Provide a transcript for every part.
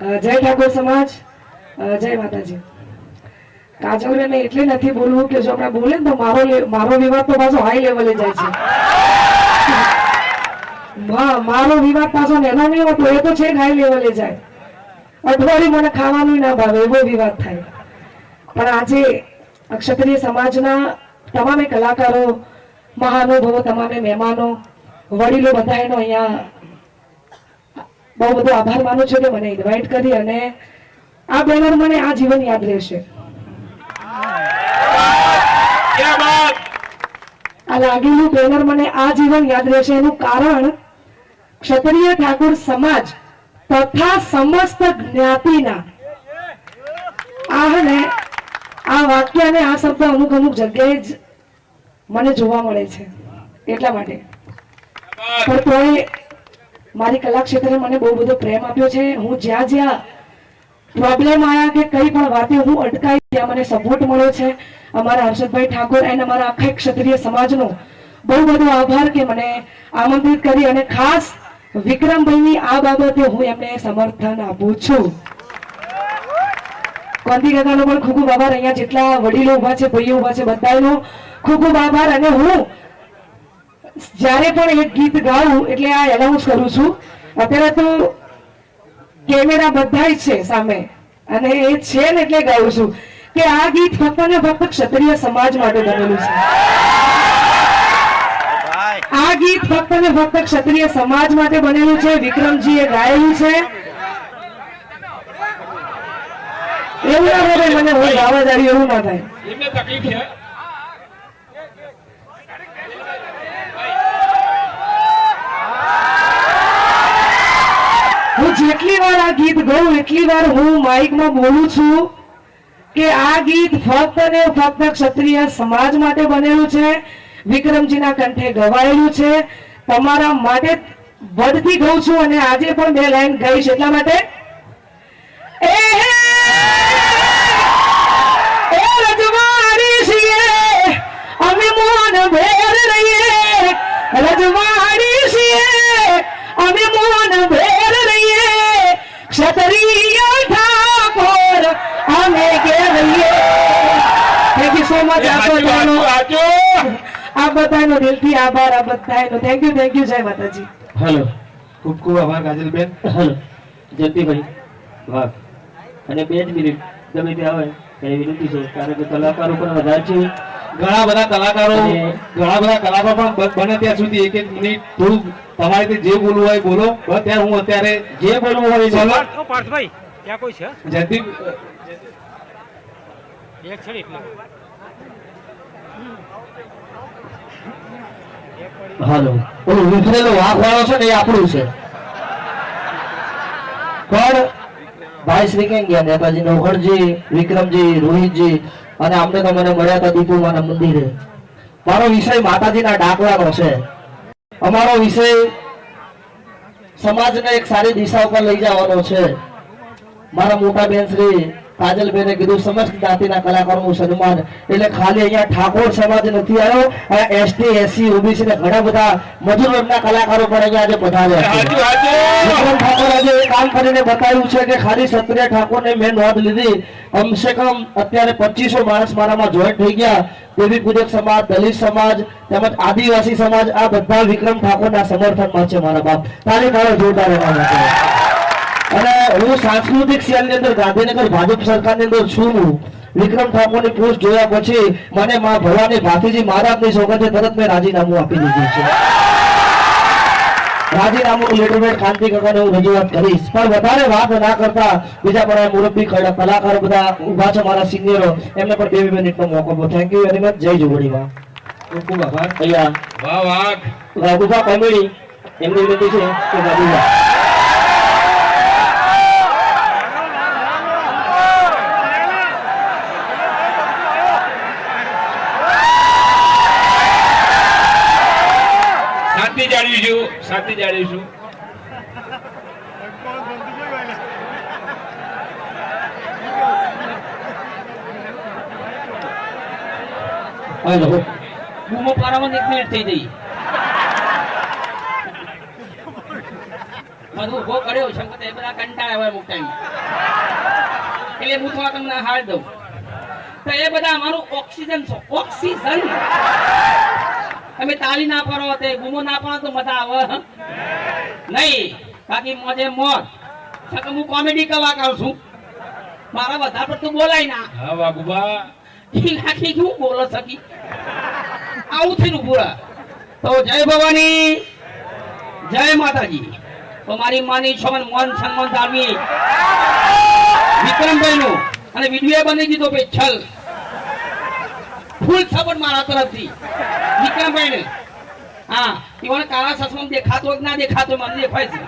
જય ઠાકોર સમાજ. જય માતાજી. કાજલબેન એટલે નથી બોલવું કે જો આપણે બોલે તો મારો મારો વિવાદ તો પાછો હાઈ લેવલે જાય છે. મારો વિવાદ પાછો નેનો નહીં હોતો, એ તો છે હાઈ લેવલે જાય. અઠવાડિયું મને ખાવાનું ના ભાવે, એવો વિવાદ થાય. પણ આજે ક્ષત્રિય સમાજના તમામે કલાકારો, મહાનુભવો, તમામે મહેમાનો, વડીલો બધા એનો અહીંયા બહુ બધો આભાર માનું છું કે મને ઇન્વાઇટ કરી અને આ બેનર મને આ જીવન યાદ રહેશે. આ લાગેલું બેનર મને આ જીવન યાદ રહેશે એનું કારણ ક્ષત્રિય ઠાકોર સમાજ તથા સમસ્ત જ્ઞાતિના આ ને આ વાક્ય અને આ શબ્દ અમુક અમુક જગ્યાએ જ મને જોવા મળે છે એટલા માટે. પણ તોય મારી કલા ક્ષેત્રે મને બહુ બધો પ્રેમ આપ્યો છે. હું જ્યાં જ્યાં પ્રોબ્લેમ આયા કે કઈ પણ વાતે હું અટકાઈ ત્યાં મને સપોર્ટ મળ્યો છે. અમારા હર્ષદભાઈ ઠાકોર એન્ડ અમારા આખા ક્ષત્રિય સમાજનો બહુ બધો આભાર કે મને આમંત્રિત કરી અને ખાસ વિક્રમભાઈની આ બાબતે હું એમને સમર્થન આપું છું. કોંતી કાકાનો પણ ખૂબ ખૂબ આભાર. અહીંયા જેટલા વડીલો ઊભા છે, ભાઈઓ ઊભા છે, બધાનો ખૂબ ખૂબ આભાર અને હું જ્યારે પણ એક ગીત ગાઉં એટલે આ એનાઉન્સ કરું છું. અત્યારે તો કેમેરા બધા જ છે સામે. અને એ છે ને એટલે ગાઉં છું. કે આ ગીત ફક્ત ને ફક્ત ક્ષત્રિય સમાજ માટે બનેલું છે. આ ગીત ફક્ત ને ફક્ત ક્ષત્રિય સમાજ માટે બનેલું છે. વિક્રમજીએ ગાયેલું છે. એવું ના હોય મને હોય ગાવા જાડી એવું ના થાય એમને તકલીફ છે હું જેટલી વાર આ ગીત ગાઉં, એટલી વાર હું માઇકમાં બોલું છું કે આ ગીત ફક્ત ને ફક્ત ક્ષત્રિય સમાજ માટે બનેલું છે. વિક્રમજીના કંઠે ગવાયેલું છે. તમારા માટે વધતી ગઉં છું અને આજે પણ બે લાઈન ગાઈશ એટલા માટે. એ થેન્ક યુ જવાનો આ બધાનો દિલથી આભાર આ બધાનો. થેન્ક યુ થેન્ક યુ જય માતાજી. હેલો. ખૂબ ખૂબ આભાર કાજલબેન. હેલો. જયંતિભાઈ વાહ અને બે જ મિનિટ ગમે તે આવે એની વિનંતી છે. કારણ કે કલાકારો પણ વધારે છે. ઘણા બધા કલાકારો ઘણા બધા કલાકારો પણ બને ત્યાં સુધી એક એક મિનિટ થોડું તમારે જે બોલવું હોય બોલો. અત્યારે ત્યાં હું અત્યારે જે બોલવું હોય બોલો. પાર્થભાઈ? ત્યાં કોઈ છે? જયંતિ એક છે એટલે. હાલો. ઓલું વિખરેલો વાઘ વાળો છે ને એ આપણું છે. પણ ભાઈ શ્રી કેમ ગયા? નેતાજી નોખણજી વિક્રમજી, રોહિતજી અને અમને તો મળ્યા હતા દીપુમાના મંદિરે. મારો વિષય માતાજીના ડાકવાનો છે. અમારો વિષય સમાજને એક સારી દિશા ઉપર લઈ જવાનો છે. મારા મોટા બેન શ્રી કાજલબેને કીધું સમસ્ત જ્ઞાતિના કલાકારોનું સન્માન. એટલે ખાલી અહીંયા ઠાકોર સમાજ નથી આવ્યો અહીંયા એસટી એસસી ઓબીસી ને ઘણા બધા મજૂર વર્ગના કલાકારો પણ અહીંયા આજે પધાર્યા ઠાકોર આજે એ કામ કરીને બતાવ્યું છે કે ખાલી ક્ષત્રિય ઠાકોરને મેં નોંધ લીધી. કમસે કમ અત્યારે પચીસો માણસ મારામાં જોઈન્ટ થઈ ગયા. દેવી પૂજક સમાજ દલિત સમાજ તેમજ આદિવાસી સમાજ આ બધા વિક્રમ ઠાકોરના સમર્થનમાં છે મારા બાપ. તારે મારો જોરદાર અને હું સાંસ્કૃતિક સેલની અંદર ગાંધીનગર ભાજપ સરકારની અંદર છું વિક્રમ ઠાકોરની પોસ્ટ જોયા પછી મને મા ભવાની ભાતીજી મહારાજની સોગંદ તરત મેં રાજીનામું આપી દીધું છે. રાજીનામું લેટરમેન્ટ કાંતિ કાકાને હું રજૂઆત કરીશ. પણ વધારે વાત ના કરતા બીજા પણ મુરબ્બી કલાકારો બધા ઊભા છે મારા સિનિયરો એમને પણ બે બે મિનિટનો મોકો આપો. થેન્ક યુ વેરી મચ જય જોગડીમાં. ખૂબ ખૂબ આભાર. અહીંયા. વાહ વાહ. વાઘુભા કોમેડી એમની વિનંતી છે કે શાંતિ જાળવીશું શાંતિ જાળવીશું. હાલો બૂમો પારામાં એક મિનિટ થઈ જઈ. બધું ઊભો કર્યો શંકર એ બધા કંટાળા હોય અમુક ટાઈમ એટલે હું થોડા તમને હાર દઉં. તો એ બધા અમારું ઓક્સિજન છે. ઓક્સિજન. તમે તાલી ના પડો તે ગુમો ના પાડો તો મજા આવે હં? નહીં બાકી મોજે મોજ. છતાં હું કોમેડી કલાકાર છું. મારા વધારે પડતું બોલાય ના. હા વાઘુબા. ઈ નાખી શું બોલો સકી આવું થયું પૂરા તો જય ભવાની. જય માતાજી. તો મારી માની છોકન મન સન્માન જાળવી વિક્રમભાઈ નું અને વીડિયો બની દીધો ભાઈ છલ. ફૂલ સપોર્ટ મારા તરફથી. વિક્રમભાઈ ને હા, ઈવન કાળા સસમાં દેખાતો કે ના દેખાતો મને દેખાય છે.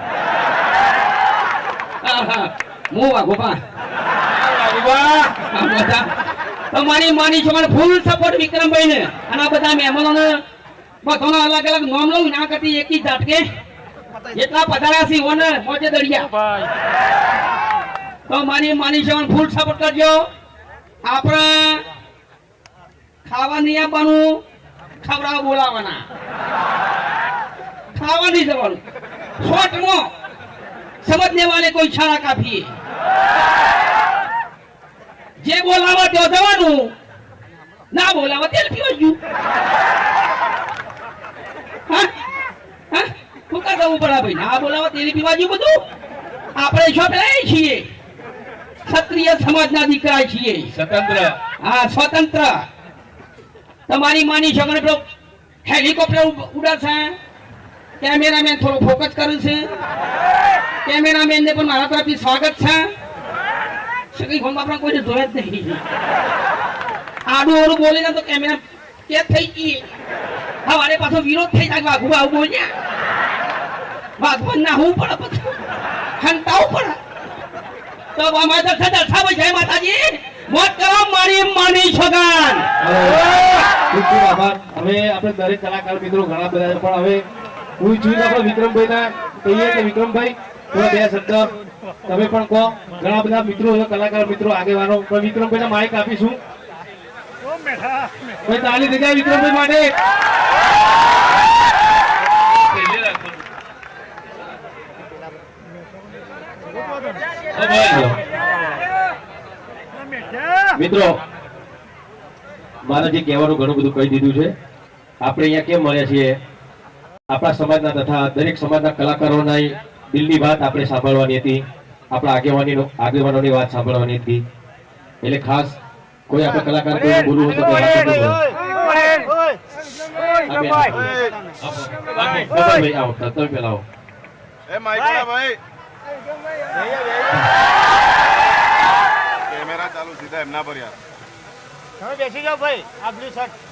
હા હા. હું આ બધા. તમારી માની છો મને ફૂલ સપોર્ટ વિક્રમભાઈ ને અને બધા મહેમાનોને બધાનો અલગ અલગ નામ લઉં, ના કરતી એકી ઝાટકે એટલા પધાર્યા છે ઓને મોજે દરિયા. તો મારી માની છે ફૂલ સપોર્ટ કરજો. આપણે ખાવા નહીં આપવાનું ખવડાવવા બોલાવવાના ખાવા નહીં જવાનું. નો સમજને વાલે કોઈ ઈશારા કાફી જે બોલાવા તો જવાનું. ના બોલાવા તેલ પીવા ગયું હા? હા? શું કા જવું પડે ભાઈ ના બોલાવા તેલ પીવા ગયું બધું? આપણે શોપ લઈએ છીએ. ક્ષત્રિય સમાજના દીકરા છીએ. સ્વતંત્ર. હા સ્વતંત્ર. તમારી માની છોકરા પેલો હેલિકોપ્ટર ઉડ- ઉડાડશે. કેમેરામેન થોડો ફોકસ કરે છે. કેમેરામેન ને પણ મારા તરફથી સ્વાગત છે. સગી ફોન આપણે કોઈ જોયા જ નહીં. આડું ઓરું બોલીને તો કેમેરા કે થઈ ગઈ. હવારે પાછો વિરોધ થઈ જાય, વાઘુ આવું બોલ્યા. વાઘવન ના હું પડે પછી હંતાવું પડે તો અમારે સદા સાબુ જય માતાજી. મોત કરો મારી માની છોગાન. ખૂબ ખૂબ આભાર. હવે આપણે દરેક કલાકાર મિત્રો ઘણા બધા છે પણ હવે હું ઈચ્છું છું આપણે વિક્રમભાઈ ના કહીએ કે વિક્રમભાઈ થોડા બે શબ્દ તમે પણ કહો. ઘણા બધા મિત્રો કલાકાર મિત્રો આગેવાનો. પણ વિક્રમભાઈ ને માઇક આપીશું. ભાઈ તાલી જગ્યાએ વિક્રમભાઈ માટે. મિત્રો મારે જે કહેવાનું ઘણું બધું કહી દીધું છે. આપણે અહીંયા કેમ મળ્યા છીએ? આપણા સમાજના તથા દરેક સમાજના કલાકારોના દિલની વાત આપણે સાંભળવાની હતી. આપણા આગેવાની આગેવાનોની વાત સાંભળવાની હતી. એટલે ખાસ કોઈ આપણા કલાકાર કોઈ બોલવું હોય તો આવો તમે પેલા આવો. એ માઈક ભાઈ. કેમેરા ચાલુ સીધા એમના પર યાર. તમે બેસી જાઓ ભાઈ આ બ્લુ શર્ટ.